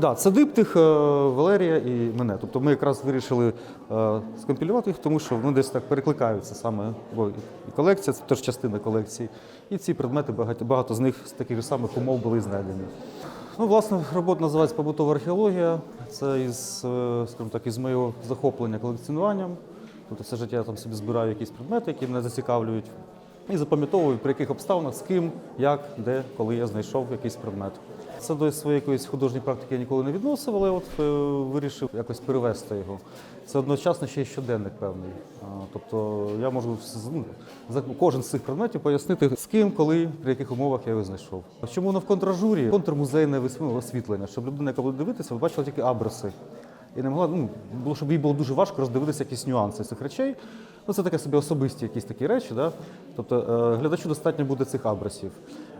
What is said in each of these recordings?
Да, це диптих, е, Валерія і мене. Тобто ми якраз вирішили е, скомпілювати їх, тому що вони десь так перекликаються саме, бо і колекція це теж частина колекції. І ці предмети, багато, багато з них з таких самих умов були знайдені. Ну, власне, робота називається побутова археологія. Це із, е, скажімо так, із моєго захоплення колекціонуванням. Тобто все життя я там собі збираю якісь предмети, які мене зацікавлюють. І запам'ятовую, при яких обставинах, з ким, як, де, коли я знайшов якийсь предмет. Це до своєї якоїсь художньої практики я ніколи не відносив, але от е, вирішив якось перевести його. Це одночасно ще й щоденник певний. Тобто я можу ну, за кожен з цих предметів пояснити, з ким, коли, при яких умовах я його знайшов. Чому воно в контражурі? Контрмузейне освітлення, щоб людина, яка буде дивитися, бачила тільки абриси. І не могла, ну, було, щоб їй було дуже важко роздивитися якісь нюанси цих речей. Ну, це таке собі особисті якісь такі речі. Да? Тобто е, глядачу достатньо буде цих абрисів.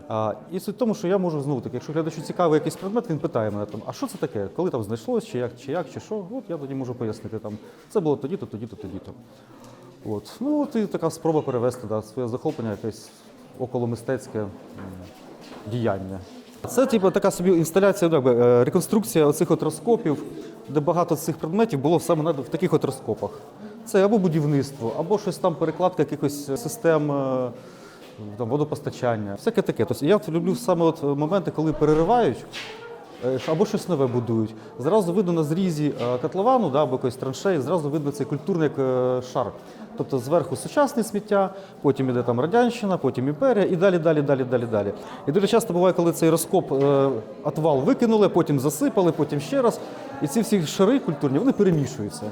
А, і суть в тому, що я можу знову таки, якщо глядачу цікавий якийсь предмет, він питає мене там, а що це таке? Коли там знайшлось, чи як, чи як, чи що? От я тоді можу пояснити там. Це було тоді-то, тоді-то, тоді-то. От. Ну от і така спроба перевести да, своє захоплення, якесь околомистецьке діяння. Це типу, така собі інсталяція, ну, якби, е, реконструкція оцих от розкопів, де багато цих предметів було саме в таких от розкопах. Це або будівництво, або щось там перекладка якихось систем е, там, водопостачання. Всяке таке. Тобто я люблю саме от моменти, коли переривають. Е, Або щось нове будують. Зразу видно на зрізі е, котловану да, або якоїсь траншеї, зразу видно цей культурний е, шар. Тобто зверху сучасне сміття, потім іде там радянщина, потім імперія і далі, далі, далі, далі, далі. І дуже часто буває, коли цей розкоп е, отвал викинули, потім засипали, потім ще раз. І ці всі шари культурні вони перемішуються.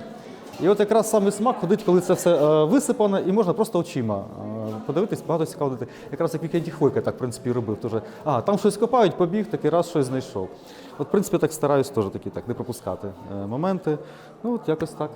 І от якраз саме смак ходить, коли це все е, висипано, і можна просто очима е, подивитись, багато цікаво дити. Якраз як Вікенді Хвойка так, в принципі, робив. Тоже, а, там щось копають, побіг, такий раз щось знайшов. От, в принципі, так стараюсь теж такі так, не пропускати е, моменти. Ну, от якось так.